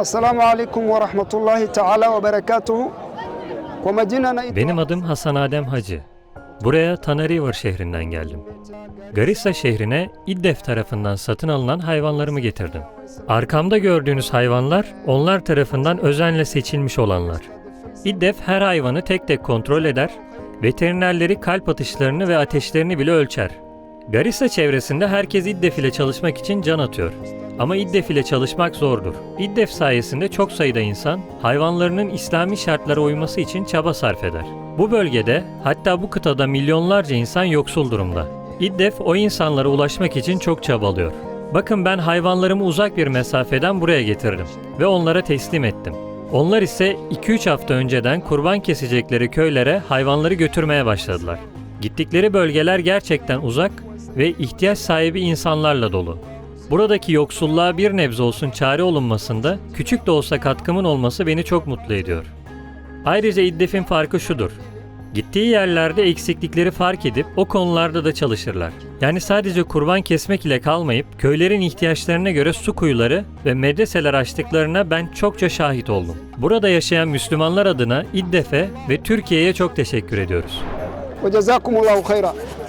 Assalamu alaikum ve rahmetullahi teala ve berekatuhu. Benim adım Hasan Adem Hacı. Buraya Tanariver şehrinden geldim. Garissa şehrine İddef tarafından satın alınan hayvanlarımı getirdim. Arkamda gördüğünüz hayvanlar onlar tarafından özenle seçilmiş olanlar. İddef her hayvanı tek tek kontrol eder, veterinerleri kalp atışlarını ve ateşlerini bile ölçer. Garissa çevresinde herkes İddef ile çalışmak için can atıyor. Ama İddef ile çalışmak zordur. İddef sayesinde çok sayıda insan hayvanlarının İslami şartlara uyması için çaba sarf eder. Bu bölgede hatta bu kıtada milyonlarca insan yoksul durumda. İddef o insanlara ulaşmak için çok çabalıyor. Bakın ben hayvanlarımı uzak bir mesafeden buraya getirdim ve onlara teslim ettim. Onlar ise 2-3 hafta önceden kurban kesecekleri köylere hayvanları götürmeye başladılar. Gittikleri bölgeler gerçekten uzak ve ihtiyaç sahibi insanlarla dolu. Buradaki yoksulluğa bir nebze olsun çare olunmasında küçük de olsa katkımın olması beni çok mutlu ediyor. Ayrıca İddef'in farkı şudur. Gittiği yerlerde eksiklikleri fark edip o konularda da çalışırlar. Yani sadece kurban kesmek ile kalmayıp köylerin ihtiyaçlarına göre su kuyuları ve medreseler açtıklarına ben çokça şahit oldum. Burada yaşayan Müslümanlar adına İddef'e ve Türkiye'ye çok teşekkür ediyoruz. ve.